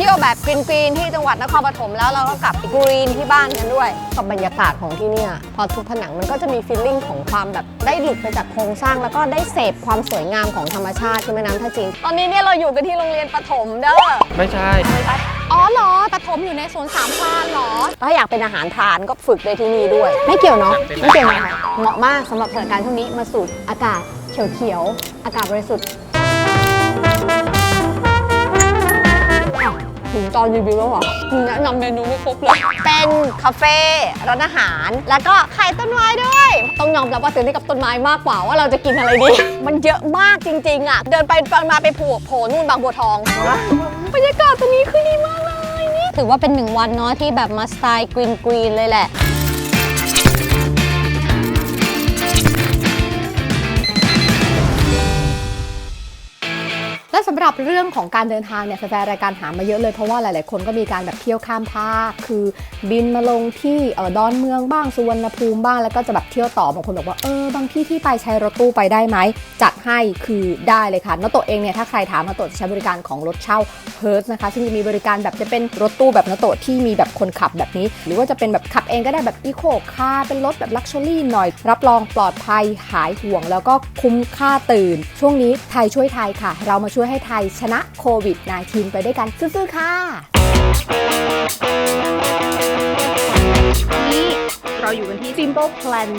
เที่ยวแบบกรีนๆที่จังหวัดนครปฐมแล้วเราก็กลับไปกรีนที่บ้านกันด้วยกับบรรยากาศของที่เนี่ยพอทุกผนังมันก็จะมีฟีลลิ่งของความแบบได้หลุดไปจากโครงสร้างแล้วก็ได้เสพความสวยงามของธรรมชาติที่แม่น้ำท่าจีนตอนนี้เนี่ยเราอยู่กันที่โรงเรียนปฐมเด้อ ไม่ใช่ อ๋อเหรอปฐมอยู่ในสวนสามพรานเหรอ ถ้าอยากเป็นอาหารทานก็ฝึกได้ที่นี่ด้วย ไม่เกี่ยวเนาะ ไม่เกี่ยวนะคะเหมาะมากสำหรับสถานการณ์ช่วงนี้มาสูดอากาศเขียวๆ อากาศบริสุทธิ์ ตอนรีวิวแล้วเหรอแนะนำเมนูไม่ครบเลย เป็นคาเฟ่ร้านอาหาร แล้วก็ขายต้นไม้ด้วย ต้องยอมรับว่าตื่นเต้นกับต้นไม้มากกว่าว่าเราจะกินอะไรดี มันเยอะมากจริง ๆ อะ เดินไปมาไปโผล่โผล่นู่นบางบัวทองบรรยากาศตรงนี้คือดีมากเลยนี่ถือว่าเป็นหนึ่งวันเนาะที่แบบมาสไตล์กรีนกรีนเลยแหละ และสำหรับเรื่องของการเดินทางเนี่ยแฟนรายการถามมาเยอะเลยเพราะว่าหลาย ๆ คนก็มีการแบบเที่ยวข้ามภาคคือบินมาลงที่เออดอนเมืองบ้างสุวรรณภูมิบ้างแล้วก็จะแบบเที่ยวต่อบางคนบอกว่าเออบางที่ที่ไปใช้รถตู้ไปได้ไหมจัดให้คือได้เลยค่ะนโตเองเนี่ยถ้าใครถามนโตจะใช้บริการของรถเช่าเฮิร์ s นะคะซึ่งจะมีบริการแบบจะเป็นรถตู้แบบนโตที่มีแบบคนขับแบบนี้ หรือว่าจะเป็นแบบขับเองก็ได้แบบอีโคคาร์เป็นรถแบบลักชัวรี่หน่อย รับรองปลอดภัยหายห่วง แล้วก็คุ้มค่าตื่น ช่วงนี้ไทยช่วยไทยค่ะ เรามาช่วยให้ไทยชนะโควิด -19 ไปด้วยกันสู้ๆค่ะนี่เราอยู่กันที่ Simple Plan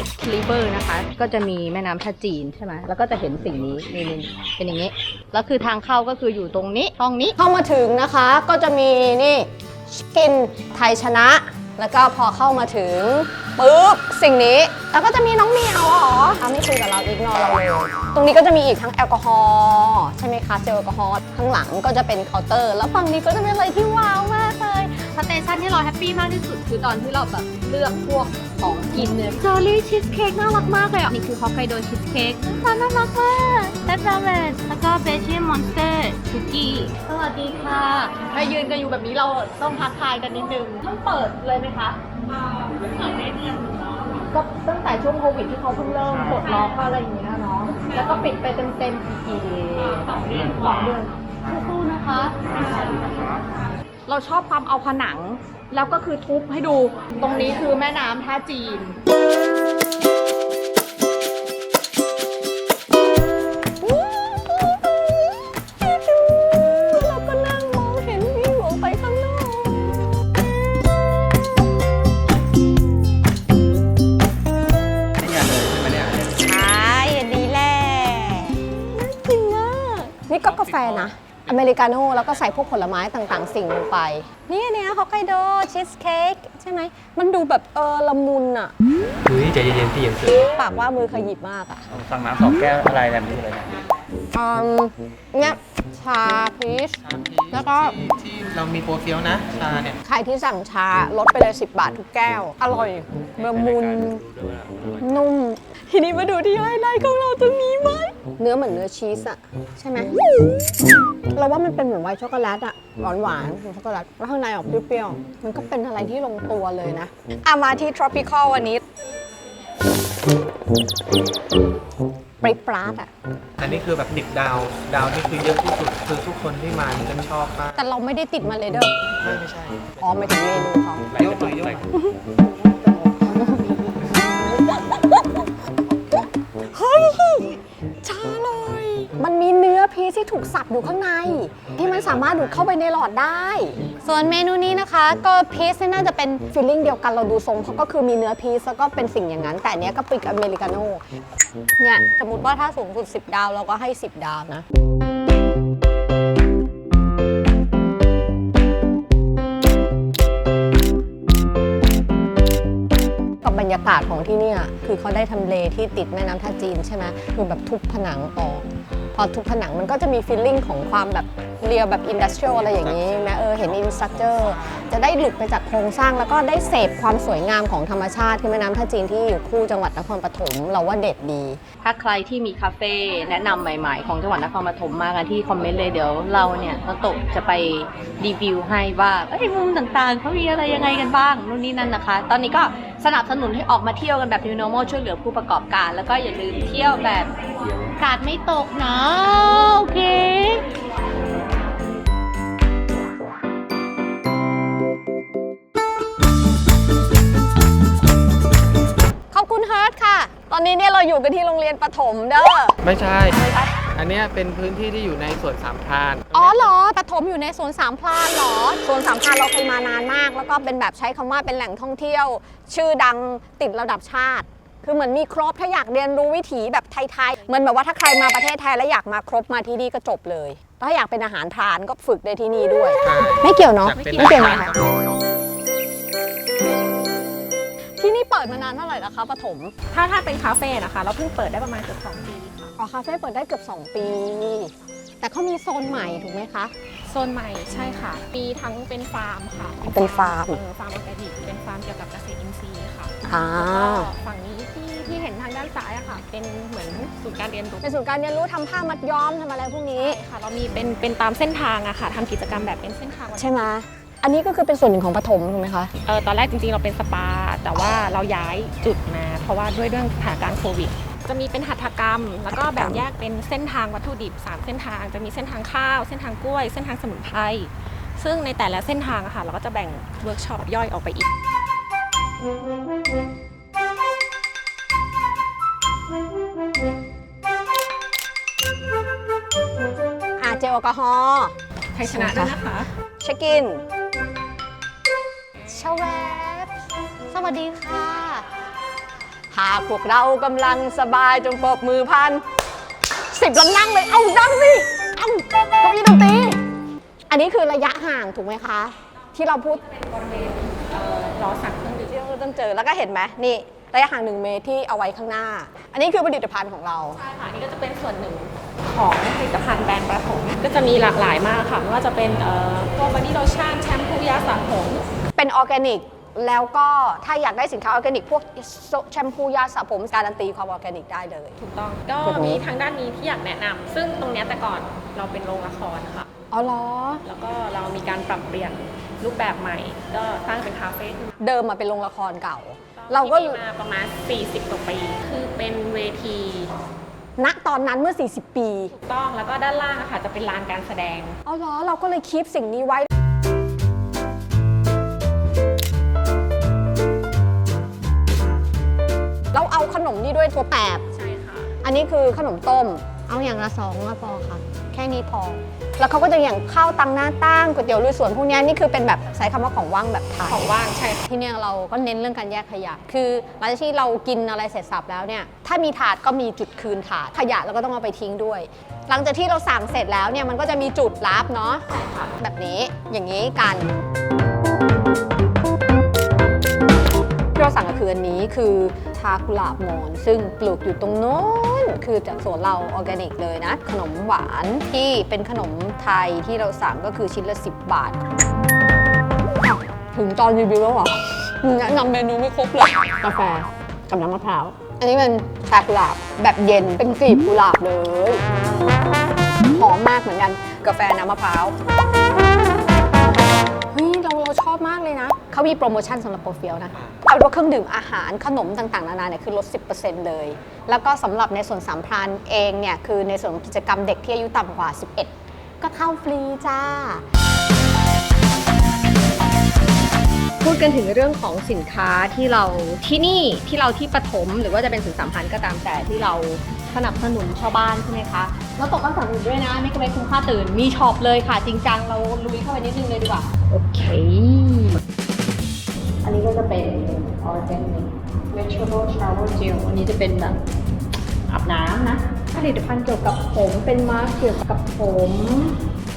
Excalibur นะคะ ก็จะมีแม่น้ำท่าจีนใช่ไหมแล้วก็จะเห็นสิ่งนี้นี่นี่เป็นอย่างนี้ แล้วคือทางเข้าก็คืออยู่ตรงนี้ห้องนี้ เข้ามาถึงนะคะก็จะมีนี่กินไทยชนะ แล้วก็พอเข้ามาถึงปุ๊บสิ่งนี้แล้วก็จะมีน้องเหมียวอ๋ออะไม่คุยกับเราอีกนอเราเลยตรงนี้ก็จะมีอีกทั้งแอลกอฮอล์ใช่ไหมคะเจลแอลกอฮอล์ข้างหลังก็จะเป็นเคาน์เตอร์ แล้วฝั่งนี้ก็จะเป็นอะไรที่ว้าว เตชันที่เราแฮปปี้มากที่สุดคือตอนที่เราแบบเลือกพวกของกินเนี่ยจอรี่ชีสเค้กน่ารักมากเลยอะ นี่คือฮอกไกโดชีสเค้กน่าน่ารักมากแซ่บราเมนแล้วก็เบเชียมอนสเตอร์คุกกี้สวัสดีค่ะถ้ายืนกันอยู่แบบนี้เราต้องทักทายกันนิดนึงต้องเปิดเลยไหมคะก็ตั้งแต่ช่วงโควิดที่เขาเพิ่งเริ่มปลดล็อกอะไรอย่างเงี้ยเนาะ แล้วก็ปิดไปเต็มๆกี่สองเดือนสองเดือนสู้ๆนะคะ เราชอบความเอาผนัง แล้วก็คือทุบให้ดู ตรงนี้คือแม่น้ำท่าจีน อเมริกาโน่แล้วก็ใส่พวกผลไม้ต่างๆ สิ่งลงไป นี่เนี่ยฮอกไกโดชีสเค้กใช่ไหม มันดูแบบเออละมุนอะเฮ้ยใจเย็นๆที่เย็นสุดปากว่ามือขยิบมากอะสั่งน้ำสองแก้วอะไรแบบนี้เลยนะอืมเนี่ยชาพีชแล้วก็ที่เรามีโปรเฟียวนะ ชาเนี่ย ใครที่สั่งชาลดไปเลย 10 บาททุกแก้ว อร่อยละมุน นุ่ม ทีนี้มาดูที่ไฮไลท์ของเราตรงนี้ไหม เนื้อเหมือนเนื้อชีสอะใช่ไหมเราว่ามันเป็นเหมือนไวท์ช็อกโกแลตอะหวานหวานๆของช็อกโกแลตแล้วข้างในออกเปรี้ยวๆมันก็เป็นอะไรที่ลงตัวเลยนะอามาที่ tropical วันนี้ปริปราดอะอันนี้คือแบบติดดาว ดาวนี่คือเยอะที่สุด คือทุกคนที่มานี่ก็ชอบมากแต่เราไม่ได้ติดมาเลยเด้อไม่ไม่ใช่อ๋อไม่ถึงเมนูเขา ยกเลยยกเล ชาเลย มันมีเนื้อพีชที่ถูกสับอยู่ข้างใน ที่มันสามารถดูดเข้าไปในหลอดได้ ส่วนเมนูนี้นะคะ ก็พีชน่าจะเป็นฟีลลิ่งเดียวกันเราดูทรงเขาก็คือมีเนื้อพีชแล้วก็เป็นสิ่งอย่างนั้น แต่อันเนี้ยก็ปิกอเมริกาโน่เนี่ยสมมติว่าถ้าสูงสุด 10 ดาวเราก็ให้ 10 ดาวนะากาศของที่เนี่ยคือเขาได้ทำเลที่ติดแม่น้ำท่าจีนใช่ไหมคือแบบทุบผนังออก พอทุบผนังมันก็จะมีฟีลลิ่งของความแบบเรียวแบบอินดัสเทรียลอะไรอย่างนี้นะเออเห็นอินสตรัคเจอร์จะได้หลุดไปจากโครงสร้างแล้วก็ได้เสพความสวยงามของธรรมชาติที่แม่น้ำท่าจีนที่อยู่คู่จังหวัดนครปฐมเราว่าเด็ดดี ถ้าใครที่มีคาเฟ่แนะนำใหม่ๆ ของจังหวัดนครปฐมมากันที่คอมเมนต์เลยเดี๋ยวเราเนี่ยเราตกจะไปรีวิวให้ว่าเอ้ยมุมต่างๆเขามีอะไรยังไงกันบ้างนู่นนี่นั่นนะคะ ตอนนี้ก็ สนับสนุนให้ออกมาเที่ยวกันแบบ New Normal ช่วยเหลือผู้ประกอบการ แล้วก็อย่าลืมเที่ยวแบบกาดไม่ตกนะโอเคขอบคุณเฮิร์ทค่ะ ตอนนี้เนี่ยเราอยู่กันที่โรงเรียนประถมเด้อ ไม่ใช่ อันเนี้ยเป็นพื้นที่ที่อยู่ในสวนสามพรานอ๋อเหรอประถมอยู่ในสวนสามพรานเหรอสวนสามพรานเราเคยมานานมาก แล้วก็เป็นแบบใช้คำว่าเป็นแหล่งท่องเที่ยว ชื่อดังติดระดับชาติ คือเหมือนมีครบถ้าอยากเรียนรู้วิถีแบบไทยๆเหมือนแบบว่าถ้าใครมาประเทศไทยแล้วอยากมาครบมาที่นี่ก็จบเลยถ้าอยากเป็นอาหารพรานก็ฝึกได้ที่นี่ด้วยใช่ไม่เกี่ยวเนาะอยากเป็นไม่เกี่ยวอานะหารคะที่นี่เปิดมานานเท่าไหร่แล้วคะปฐมถ้าถ้าเป็นคาเฟ่นะคะ เราเพิ่งเปิดได้ประมาณเกือบสองปีค่ะ อ๋อคาเฟ่เปิดได้เกือบ 2 ปี แต่เขามีโซนใหม่ถูกไหมคะ โซนใหม่ใช่ค่ะ มีทั้งเป็นฟาร์มค่ะเป็นฟาร์มเออฟาร์มออร์แกนิกเป็นฟาร์มเกี่ยวกับเกษตรอินทรีย์ค่ะอ่าแล้วก็ฝั่งนี้ที่ที่เห็นทางด้านซ้ายอะค่ะ เป็นเหมือนศูนย์การเรียนรู้เป็นศูนย์การเรียนรู้ทำผ้ามัดย้อมทำอะไรพวกนี้ใช่ค่ะ เรามีเป็นเป็นตามเส้นทางอะค่ะทำกิจกรรมแบบเป็นเส้นทางใช่ไหมอันนี้ก็คือเป็นส่วนหนึ่งของปฐมถูกไหมคะ เออตอนแรกจริงๆเราเป็นสปา แต่ว่าเราย้ายจุดมา เพราะว่าด้วยเรื่องสถานการณ์โควิด จะมีเป็นหัตถกรรม แล้วก็แบ่งแยกเป็นเส้นทางวัตถุดิบ 3 เส้นทาง จะมีเส้นทางข้าว เส้นทางกล้วย เส้นทางสมุนไพร ซึ่งในแต่ละเส้นทางอะค่ะ เราก็จะแบ่งเวิร์กช็อปย่อยออกไปอีก อ่าเจลแอลกอฮอล์ใครชนะด้วยนะคะ เช็คอินชาแวบสวัสดีค่ะ หากพวกเรากำลังสบายจงปรบมือพันสิบแล้วนั่งเลย เอาดังสิเอาเก้าอี้ดนตรีอันนี้คือระยะห่างถูกไหมคะ ที่เราพูดรอสั่งเครื่องดื่มที่เราต้องเจอแล้วก็เห็นไหมนี่ระยะห่างหนึ่งเมตรที่เอาไว้ข้างหน้า อันนี้คือผลิตภัณฑ์ของเรา ใช่ค่ะอันนี่ก็จะเป็นส่วนหนึ่งของผลิตภัณฑ์แบรนด์ประถมก็จะมีหลากหลายมากค่ะไม่ว่าจะเป็นเอ่อพวกบอดี้โลชั่นแชมพูยาสระผมเป็นออร์แกนิก แล้วก็ถ้าอยากได้สินค้าออร์แกนิก พวกแชมพูยาสระผมการันตีความออร์แกนิกได้เลย ถูกต้องก็จุดนี้มีทางด้านนี้ที่อยากแนะนำซึ่งตรงเนี้ยแต่ก่อนเราเป็นโรงละครค่ะ อ๋อเหรอ แล้วก็เรามีการปรับเปลี่ยนรูปแบบใหม่ ก็สร้างเป็นคาเฟ่ขึ้นมาเดิมมาเป็นโรงละครเก่า เราก็ ที่มีมาประมาณ 40กว่าปี คือเป็นเวทีณตอนนั้นเมื่อ 40 ปี ถูกต้องแล้วก็ด้านล่างอะค่ะจะเป็นลานการแสดง อ๋อเหรอ เราก็เลยคีปสิ่งนี้ไว้ วยตัวแปบ ใช่ค่ะ อันนี้คือขนมต้ม เอาอย่างละสองก็พอค่ะ แค่นี้พอ แล้วเขาก็จะอย่างข้าวตังหน้าตั้งก๋วยเตี๋ยวลุยสวนพวกเนี้ยนี่คือเป็นแบบใช้คำว่าของว่างแบบไทย ของว่างใช่ค่ะ ที่เนี่ยเราก็เน้นเรื่องการแยกขยะ คือหลังจากที่เรากินอะไรเสร็จสับแล้วเนี่ย ถ้ามีถาดก็มีจุดคืนถาด ขยะเราก็ต้องเอาไปทิ้งด้วย หลังจากที่เราสั่งเสร็จแล้วเนี่ยมันก็จะมีจุดรับเนาะ ใช่ค่ะ แบบนี้ อย่างนี้กันที่เราสั่งก็คืออันนี้คือ ชากุหลาบมอนซึ่งปลูกอยู่ตรงโน้นคือจากสวนเราออร์แกนิกเลยนะ ขนมหวานที่เป็นขนมไทยที่เราสั่งก็คือชิ้นละ 10 บาท ถึงตอนรีวิวแล้วเหรอแนะนำเมนูไม่ครบเลย กาแฟกับน้ำมะพร้าว อันนี้เป็นชากุหลาบแบบเย็นเป็นกลีบกุหลาบเลย หอมมากเหมือนกัน กาแฟน้ำมะพร้าวเฮ้ย เราเราชอบมากเลยนะ เขามีโปรโมชั่นสำหรับโปรเฟียลนะเอาเป็นว่าเครื่องดื่มอาหารขนมต่างๆ นานาเนี่ยคือลด 10%เลย แล้วก็สำหรับในส่วนสามพรานเองเนี่ย คือในส่วนของกิจกรรมเด็กที่อายุต่ำกว่า 11 ก็เข้าฟรีจ้า พูดกันถึงเรื่องของสินค้าที่เราที่นี่ที่เราที่ปฐมหรือว่าจะเป็นศูนย์สามพันก็ตามแต่ที่เรา สนับสนุนชาวบ้านใช่ไหมคะ แล้วตกกันสนับสนุนด้วยนะ ไม่ก็ไม่คุ้มค่าตื่น มีช็อปเลยค่ะ จริงจังเราลุยเข้าไปนิดนึงเลยดีกว่า โอเค อันนี้ก็จะเป็น organic vegetable shower gel อันนี้จะเป็นแบบอาบน้ำนะ ผลิตภัณฑ์เกี่ยวกับผมเป็นมาสก์เกี่ยวกับผม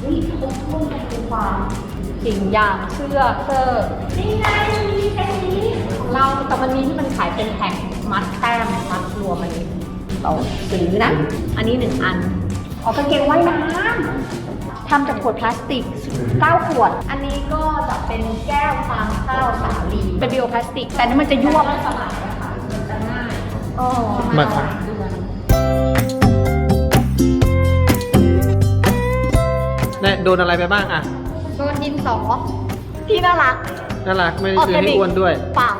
นี่ครบถ้วนเป็นความสิ่งอย่างเสื้อเสื้อนี่ไงมีแค่นี้ของเราแต่วันนี้ที่มันขายเป็นแพ็คมัดแต้มมัดรวมอันนี้ เราซื้อนะ อันนี้หนึ่งอันออกกางเกงว่ายน้ำทำจากขวดพลาสติก9ขวด อันนี้ก็จะเป็นแก้วฟางข้าวสาลีเป็นบิโอพลาสติก แต่นี่มันจะยวบสลายนะคะมันจะง่ายอ๋อมาครับเนี่ยโดนอะไรไปบ้างอะโดนดินสอที่น่ารัก น่ารักไม่ได้ซื้อให้อ้วนด้วยเปล่า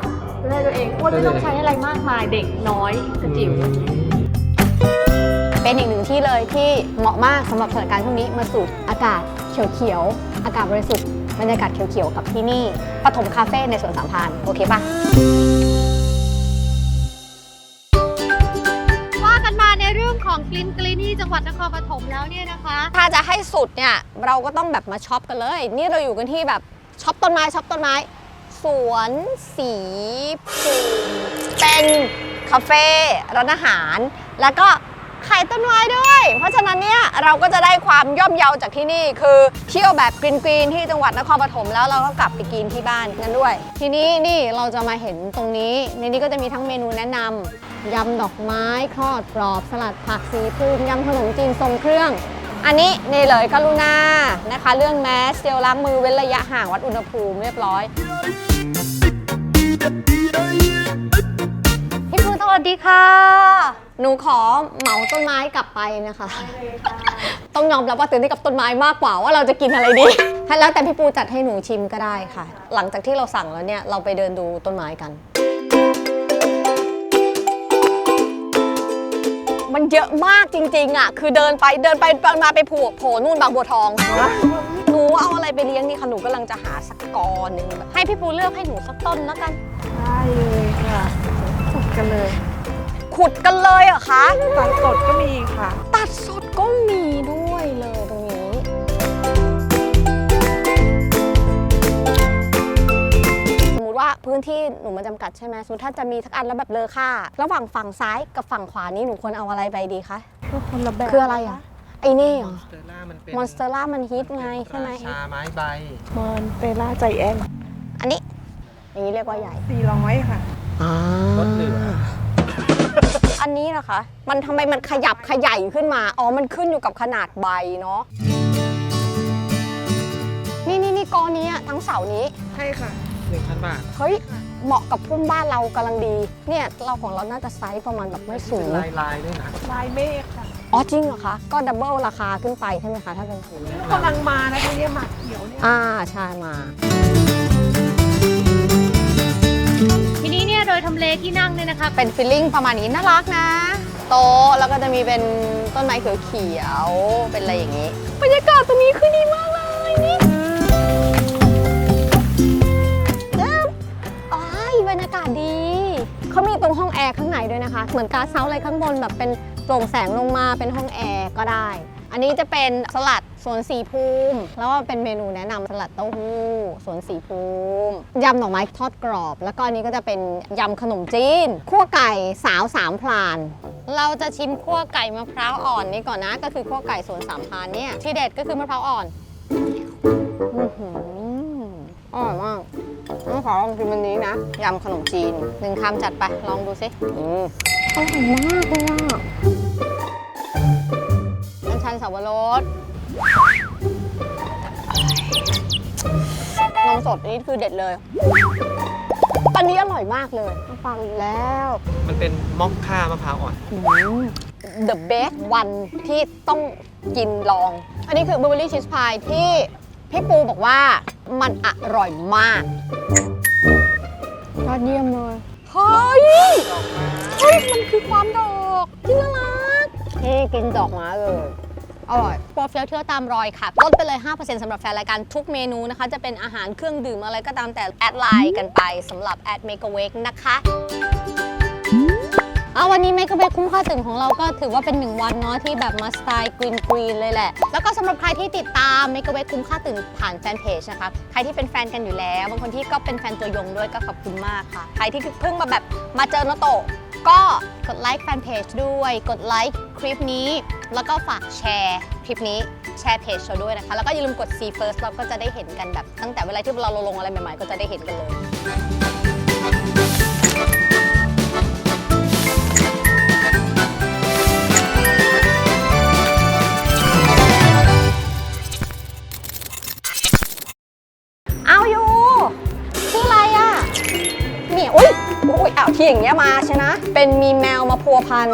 ดูแลตัวเองอ้วนไม่ต้องใช้อะไรมากมายเด็กน้อยกระจิ๋ว เป็นอีกหนึ่งที่เลยที่เหมาะมากสำหรับสถานการณ์ช่วงนี้มาสูดอากาศเขียวๆอากาศบริสุทธิ์บรรยากาศเขียวๆกับที่นี่ปฐมคาเฟ่ในสวนสามพานโอเคปะวัดนครปฐมแล้วเนี่ยนะคะ ถ้าจะให้สุดเนี่ยเราก็ต้องแบบมาช็อปกันเลย นี่เราอยู่กันที่แบบช็อปต้นไม้ช็อปต้นไม้สวนสีภูมิเป็นคาเฟ่ร้านอาหาร แล้วก็ ขายต้นไม้ด้วย เพราะฉะนั้นเนี่ยเราก็จะได้ความย่อมเยาจากที่นี่ คือเที่ยวแบบกรีนๆที่จังหวัดนครปฐมแล้วเราก็กลับไปกินที่บ้านกันด้วย ทีนี้นี่เราจะมาเห็นตรงนี้ในนี้ก็จะมีทั้งเมนูแนะนำยำดอกไม้ทอดกรอบ สลัดผักสีภูมิยำขนมจีนทรงเครื่อง อันนี้นี่เลยกรุณานะคะ เรื่องแมสเจลล้างมือเว้นระยะห่างวัดอุณหภูมิเรียบร้อยพี่ปูสวัสดีค่ะ หนูขอเหมาต้นไม้กลับไปนะคะ ต้องยอมรับว่าตื่นเต้นกับต้นไม้มากกว่าว่าเราจะกินอะไรดี ให้แล้วแต่พี่ปูจัดให้หนูชิมก็ได้ค่ะ หลังจากที่เราสั่งแล้วเนี่ยเราไปเดินดูต้นไม้กัน มันเยอะมากจริงๆอะ คือเดินไปเดินไปเดินมาไปโผล่โผล่นู่นบางบัวทอง หนูเอาอะไรไปเลี้ยงดีคะหนูกำลังจะหาสักกอหนึ่งแบบให้พี่ปูเลือกให้หนูสักต้นแล้วกัน ได้เลยค่ะขุดกันเลย ขุดกันเลยเหรอคะ ตัดสดก็มีค่ะ ตัดสดก็มีด้วยเลยตรงนี้ สมมติว่าพื้นที่หนูมันจำกัดใช่ไหมสมมติถ้าจะมีสักอันแล้วแบบเลอค่า ระหว่างฝั่งซ้ายกับฝั่งขวานี้หนูควรเอาอะไรไปดีคะ ก็คนละแบบคืออะไรอะ ไอ้นี่เหรอ สเตอร่ามันเป็นมอนสเตอร่ามันฮิตไงใช่ไหม ราชาไม้ใบ มอนเตล่าใจแอนอันนี้ อย่างนี้เรียกว่าใหญ่ 400 ค่ะ รถเหลือ อันนี้นะคะ มันทำไมมันขยับขยายขึ้นมา อ๋อ มันขึ้นอยู่กับขนาดใบเนาะ นี่นี่นี่กอนี้อะทั้งเสานี้ ใช่ค่ะ 1,000 บาทเฮ้ย เหมาะกับพุ่มบ้านเรากำลังดี เนี่ย เราของเราน่าจะไซส์ประมาณแบบไม่สูง ลายลายๆด้วยนะลายเมฆค่ะอ๋อจริงเหรอคะ ก็ดับเบิลราคาขึ้นไปใช่ไหมคะ ถ้าเป็นสีกำลังมานะทีนี้หมากเขียวเนี่ย อ่าใช่มาที โดยทำเลที่นั่งเนี่ยนะคะ เป็นฟิลลิ่งประมาณนี้น่ารักนะ โต๊ะแล้วก็จะมีเป็นต้นไม้เขียวๆเป็นอะไรอย่างนี้บรรยากาศตรงนี้คือดีมากเลยนี่เจ้าอ้ายบรรยากาศดีเขามีตรงห้องแอร์ข้างในด้วยนะคะ เหมือนการเซาอะไรข้างบนแบบเป็นโปร่งแสงลงมาเป็นห้องแอร์ก็ได้ อันนี้จะเป็นสลัดสวนสีภูมิ แล้วก็เป็นเมนูแนะนำสลัดเต้าหู้สวนสีภูมิยำหน่อไม้ทอดกรอบ แล้วก็อันนี้ก็จะเป็นยำขนมจีนคั่วไก่สาวสามพลาน เราจะชิมคั่วไก่มะพร้าวอ่อนนี่ก่อนนะ ก็คือคั่วไก่สวนสามพลานเนี่ยที่เด็ดก็คือมะพร้าวอ่อนอื้อหืออร่อยมากต้องขอลองชิมอันนี้นะยำขนมจีนหนึ่งคำจัดไปลองดูสิอืมอร่อยมากเลยอะอันชัน สับปะรดนมสดนี่คือเด็ดเลย อันนี้อร่อยมากเลยมาฟังอีกแล้ว มันเป็นมอคค่ามะพร้าวอ่อนอืม the best one ที่ต้องกินลอง อันนี้คือ blueberry cheese pie ที่พี่ปูบอกว่ามันอร่อยมากยอดเยี่ยมเลยเฮ้ยเฮ้ยมันคือความดอกที่น่ารักนี่กินดอกไม้เลย อร่อยโปรเฟียลเที่ยวตามรอยค่ะ ลดไปเลย 5%สำหรับแฟนรายการทุกเมนูนะคะ จะเป็นอาหารเครื่องดื่มอะไรก็ตามแต่แอดไลน์กันไปสำหรับแอด Make a Wake นะคะเอาวันนี้ Make a Wake คุ้มค่าตื่นของเราก็ถือว่าเป็น1วันเนาะที่แบบมาสไตล์กรีนกรีนเลยแหละ แล้วก็สำหรับใครที่ติดตาม Make a Wake คุ้มค่าตื่นผ่านแฟนเพจนะคะใครที่เป็นแฟนกันอยู่แล้ว บางคนที่ก็เป็นแฟนตัวยงด้วยก็ขอบคุณมากค่ะ ใครที่เพิ่งมาแบบมาเจอโนโต ก็กดไลค์แฟนเพจด้วย กดไลค์คลิปนี้ แล้วก็ฝากแชร์คลิปนี้แชร์เพจเราด้วยนะคะ แล้วก็อย่าลืมกด see first เราก็จะได้เห็นกันแบบ ตั้งแต่เวลาที่เราลงอะไรใหม่ๆ ก็จะได้เห็นกันเลย อย่างเงี้ยมาใช่นะ เป็นมีแมวมาพัวพัน